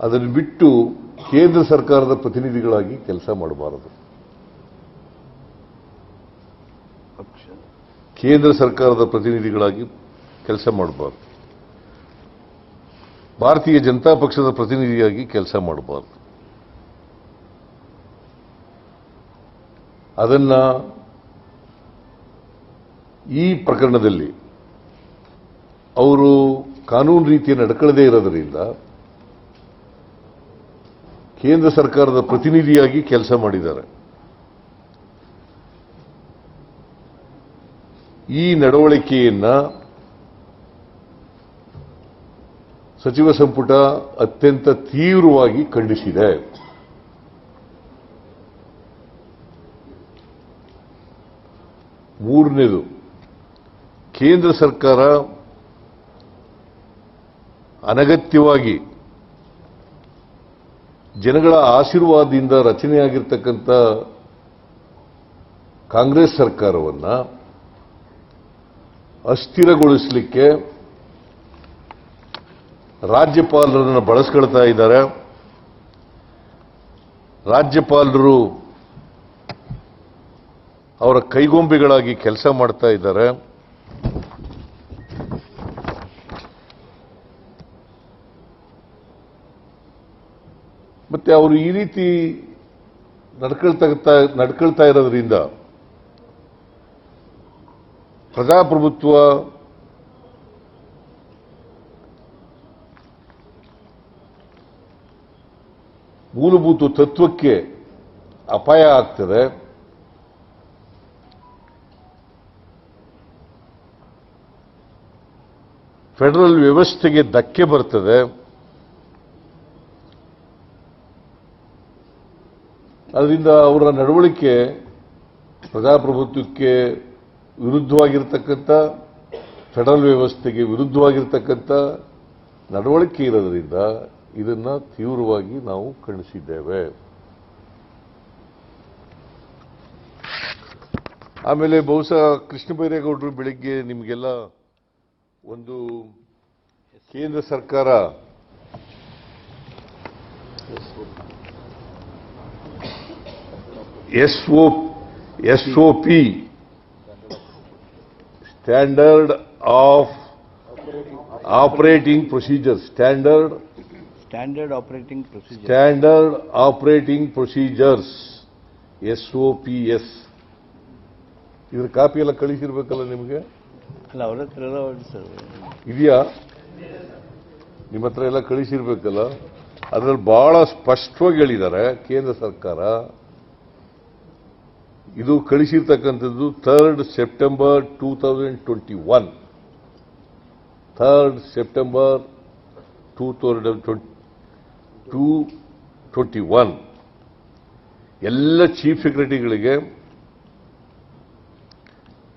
ಅದನ್ನು ಬಿಟ್ಟು ಕೇಂದ್ರ ಸರ್ಕಾರದ ಪ್ರತಿನಿಧಿಗಳಾಗಿ ಕೆಲಸ ಮಾಡಬಾರದು. ಕೇಂದ್ರ ಸರ್ಕಾರದ ಪ್ರತಿನಿಧಿಗಳಾಗಿ ಕೆಲಸ ಮಾಡಬಾರದು. ಭಾರತೀಯ ಜನತಾ ಪಕ್ಷದ ಪ್ರತಿನಿಧಿಯಾಗಿ ಕೆಲಸ ಮಾಡಬಾರದು. ಅದನ್ನ ಈ ಪ್ರಕರಣದಲ್ಲಿ ಅವರು ಕಾನೂನು ರೀತಿಯ ನಡ್ಕೊಳ್ಳದೇ ಇರೋದರಿಂದ ಕೇಂದ್ರ ಸರ್ಕಾರದ ಪ್ರತಿನಿಧಿಯಾಗಿ ಕೆಲಸ ಮಾಡಿದ್ದಾರೆ. ಈ ನಡವಳಿಕೆಯನ್ನ ಸಚಿವ ಸಂಪುಟ ಅತ್ಯಂತ ತೀವ್ರವಾಗಿ ಖಂಡಿಸಿದೆ. ಮೂರನೇದು, ಕೇಂದ್ರ ಸರ್ಕಾರ ಅನಗತ್ಯವಾಗಿ ಜನಗಳ ಆಶೀರ್ವಾದದಿಂದ ರಚನೆಯಾಗಿರ್ತಕ್ಕಂಥ ಕಾಂಗ್ರೆಸ್ ಸರ್ಕಾರವನ್ನು ಅಸ್ಥಿರಗೊಳಿಸಲಿಕ್ಕೆ ರಾಜ್ಯಪಾಲರನ್ನು ಬಳಸ್ಕೊಳ್ತಾ ಇದ್ದಾರೆ. ರಾಜ್ಯಪಾಲರು ಅವರ ಕೈಗೊಂಬೆಗಳಾಗಿ ಕೆಲಸ ಮಾಡ್ತಾ ಇದ್ದಾರೆ. ಮತ್ತೆ ಅವರು ಈ ರೀತಿ ನಡ್ಕೊಳ್ತಾ ನಡ್ಕೊಳ್ತಾ ಇರೋದ್ರಿಂದ ಪ್ರಜಾಪ್ರಭುತ್ವ ಮೂಲಭೂತ ತತ್ವಕ್ಕೆ ಅಪಾಯ ಆಗ್ತದೆ. ಫೆಡರಲ್ ವ್ಯವಸ್ಥೆಗೆ ಧಕ್ಕೆ ಬರ್ತದೆ. ಅದರಿಂದ ಅವರ ನಡವಳಿಕೆ ಪ್ರಜಾಪ್ರಭುತ್ವಕ್ಕೆ ವಿರುದ್ಧವಾಗಿರ್ತಕ್ಕಂಥ, ಫೆಡರಲ್ ವ್ಯವಸ್ಥೆಗೆ ವಿರುದ್ಧವಾಗಿರ್ತಕ್ಕಂಥ ನಡವಳಿಕೆ ಇರೋದರಿಂದ ಇದನ್ನ ತೀವ್ರವಾಗಿ ನಾವು ಖಂಡಿಸಿದ್ದೇವೆ. ಆಮೇಲೆ ಬಹುಶಃ ಕೃಷ್ಣ ಬೈರೇಗೌಡರು ಬೆಳಿಗ್ಗೆ ನಿಮಗೆಲ್ಲ ಒಂದು ಕೇಂದ್ರ ಸರ್ಕಾರ S O S O P standard of operating procedure standard standard operating standard operating procedures S O P S ಇದ್ರ ಕಾಪಿ ಎಲ್ಲ ಕಳಿಸಿರ್ಬೇಕಲ್ಲ ನಿಮಗೆ? ಅಲ್ಲ ಅವ್ರ ಹತ್ರ ಎಲ್ಲ ಹೊರಡಿ ಸರ್. ಇದೆಯಾ? ನಿಮ್ಮ ಹತ್ರ ಎಲ್ಲ ಕಳಿಸಿರ್ಬೇಕಲ್ಲ. ಅದರಲ್ಲಿ ಬಹಳ ಸ್ಪಷ್ಟವಾಗಿ ಹೇಳಿದ್ದಾರೆ ಕೇಂದ್ರ ಸರ್ಕಾರ. ಇದು ಕಳಿಸಿರ್ತಕ್ಕಂಥದ್ದು third September two thousand twenty one third September two thousand two twenty one ಎಲ್ಲ ಚೀಫ್ ಸೆಕ್ರೆಟರಿಗಳಿಗೆ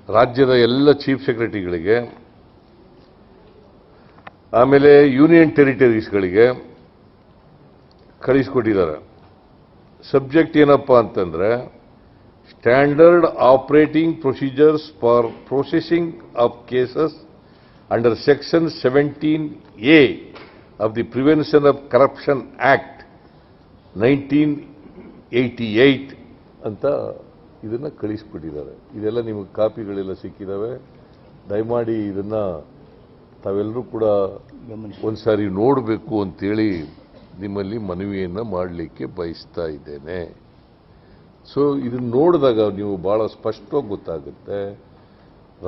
ರಾಜ್ಯದ ಎಲ್ಲ ಚೀಫ್ ಸೆಕ್ರೆಟರಿಗಳಿಗೆ ಆಮೇಲೆ ಯೂನಿಯನ್ ಟೆರಿಟರೀಸ್ಗಳಿಗೆ ಕಳಿಸ್ಕೊಟ್ಟಿದ್ದಾರೆ. ಸಬ್ಜೆಕ್ಟ್ ಏನಪ್ಪ ಅಂತಂದ್ರೆ standard operating procedures for processing of cases under section seventeen A of the prevention of corruption act nineteen eighty eight ಅಂತ ಇದನ್ನ ಕಳಿಸ್ಬಿಟ್ಟಿದ್ದಾರೆ. ಇದೆಲ್ಲ ನಿಮಗೆ ಕಾಪಿಗಳೆಲ್ಲ ಸಿಕ್ಕಿದಾವೆ. ದಯಮಾಡಿ ಇದನ್ನ ತಾವೆಲ್ಲರೂ ಕೂಡ ಒಂದು ಸಾರಿ ನೋಡಬೇಕು ಅಂತೇಳಿ ನಿಮ್ಮಲ್ಲಿ ಮನವಿಯನ್ನ ಮಾಡಲಿಕ್ಕೆ ಬಯಸ್ತಾ ಇದ್ದೇನೆ. ಸೊ ಇದನ್ನು ನೋಡಿದಾಗ ನೀವು ಬಹಳ ಸ್ಪಷ್ಟವಾಗಿ ಗೊತ್ತಾಗುತ್ತೆ.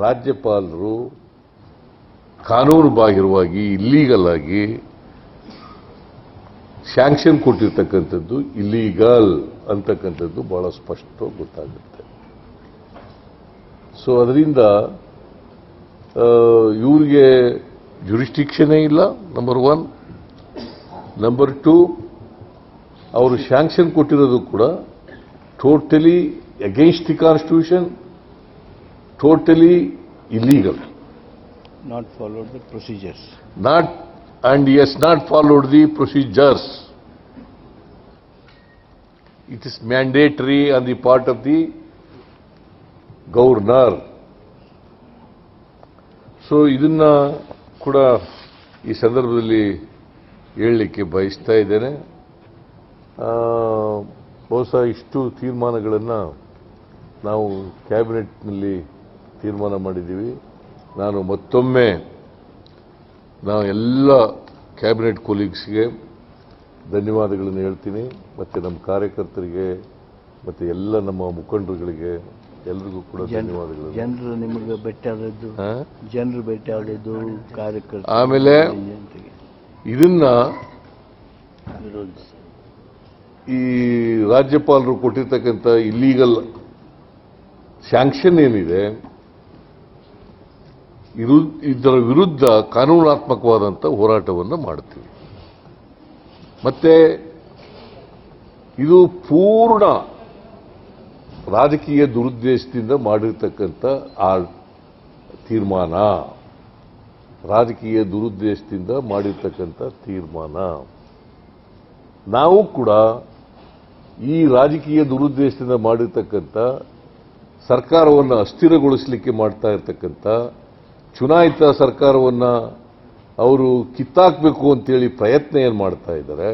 ರಾಜ್ಯಪಾಲರು ಕಾನೂನು ಬಾಹಿರವಾಗಿ ಇಲ್ಲೀಗಲ್ ಆಗಿ ಸ್ಯಾಂಕ್ಷನ್ ಕೊಟ್ಟಿರ್ತಕ್ಕಂಥದ್ದು ಇಲ್ಲೀಗಲ್ ಅಂತಕ್ಕಂಥದ್ದು ಬಹಳ ಸ್ಪಷ್ಟವಾಗಿ ಗೊತ್ತಾಗುತ್ತೆ. ಸೊ ಅದರಿಂದ ಇವರಿಗೆ ಜುರಿಸ್ಟಿಕ್ಷನೇ ಇಲ್ಲ ನಂಬರ್ ಒನ್ ನಂಬರ್ ಟು ಅವರು ಸ್ಯಾಂಕ್ಷನ್ ಕೊಟ್ಟಿರೋದು ಕೂಡ totally against the constitution, totally illegal. Not followed the procedures. not and he has not followed the procedures. It is mandatory on the part of the governor. So ಇದನ್ನ ಕೂಡ ಈ ಸಂದರ್ಭದಲ್ಲಿ ಹೇಳಲಿಕ್ಕೆ ಬಯಸ್ತಾ ಇದ್ದೇನೆ ಬಹುಶಃ ಇಷ್ಟು ತೀರ್ಮಾನಗಳನ್ನು ನಾವು ಕ್ಯಾಬಿನೆಟ್ನಲ್ಲಿ ತೀರ್ಮಾನ ಮಾಡಿದ್ದೀವಿ. ನಾನು ಮತ್ತೊಮ್ಮೆ ನಾವು ಎಲ್ಲ ಕ್ಯಾಬಿನೆಟ್ ಕೊಲೀಗ್ಸ್ಗೆ ಧನ್ಯವಾದಗಳನ್ನು ಹೇಳ್ತೀನಿ. ಮತ್ತು ನಮ್ಮ ಕಾರ್ಯಕರ್ತರಿಗೆ ಮತ್ತು ಎಲ್ಲ ನಮ್ಮ ಮುಖಂಡರುಗಳಿಗೆ ಎಲ್ರಿಗೂ ಕೂಡ ಧನ್ಯವಾದಗಳು. ಜನರು ನಿಮಗೆ ಭೇಟಿ ಆದದ್ದು? ಜನರು ಭೇಟಿ ಆದದ್ದು ಕಾರ್ಯಕರ್ತರು ಆಮೇಲೆ ಇದನ್ನ ವಿರೋಧಿಸಿ. ಈ ರಾಜ್ಯಪಾಲರು ಕೊಟ್ಟಿರ್ತಕ್ಕಂಥ ಇಲ್ಲೀಗಲ್ ಸ್ಯಾಂಕ್ಷನ್ ಏನಿದೆ ಇದರ ವಿರುದ್ಧ ಕಾನೂನಾತ್ಮಕವಾದಂಥ ಹೋರಾಟವನ್ನು ಮಾಡ್ತೀವಿ. ಮತ್ತೆ ಇದು ಪೂರ್ಣ ರಾಜಕೀಯ ದುರುದ್ದೇಶದಿಂದ ಮಾಡಿರ್ತಕ್ಕಂಥ ಆ ತೀರ್ಮಾನ. ರಾಜಕೀಯ ದುರುದ್ದೇಶದಿಂದ ಮಾಡಿರ್ತಕ್ಕಂಥ ತೀರ್ಮಾನ. ನಾವು ಕೂಡ ಈ ರಾಜಕೀಯ ದುರುದ್ದೇಶದಿಂದ ಮಾಡಿರ್ತಕ್ಕಂಥ ಸರ್ಕಾರವನ್ನು ಅಸ್ಥಿರಗೊಳಿಸಲಿಕ್ಕೆ ಮಾಡ್ತಾ ಇರ್ತಕ್ಕಂಥ ಚುನಾಯಿತ ಸರ್ಕಾರವನ್ನು ಅವರು ಕಿತ್ತಾಕಬೇಕು ಅಂತೇಳಿ ಪ್ರಯತ್ನ ಏನು ಮಾಡ್ತಾ ಇದ್ದಾರೆ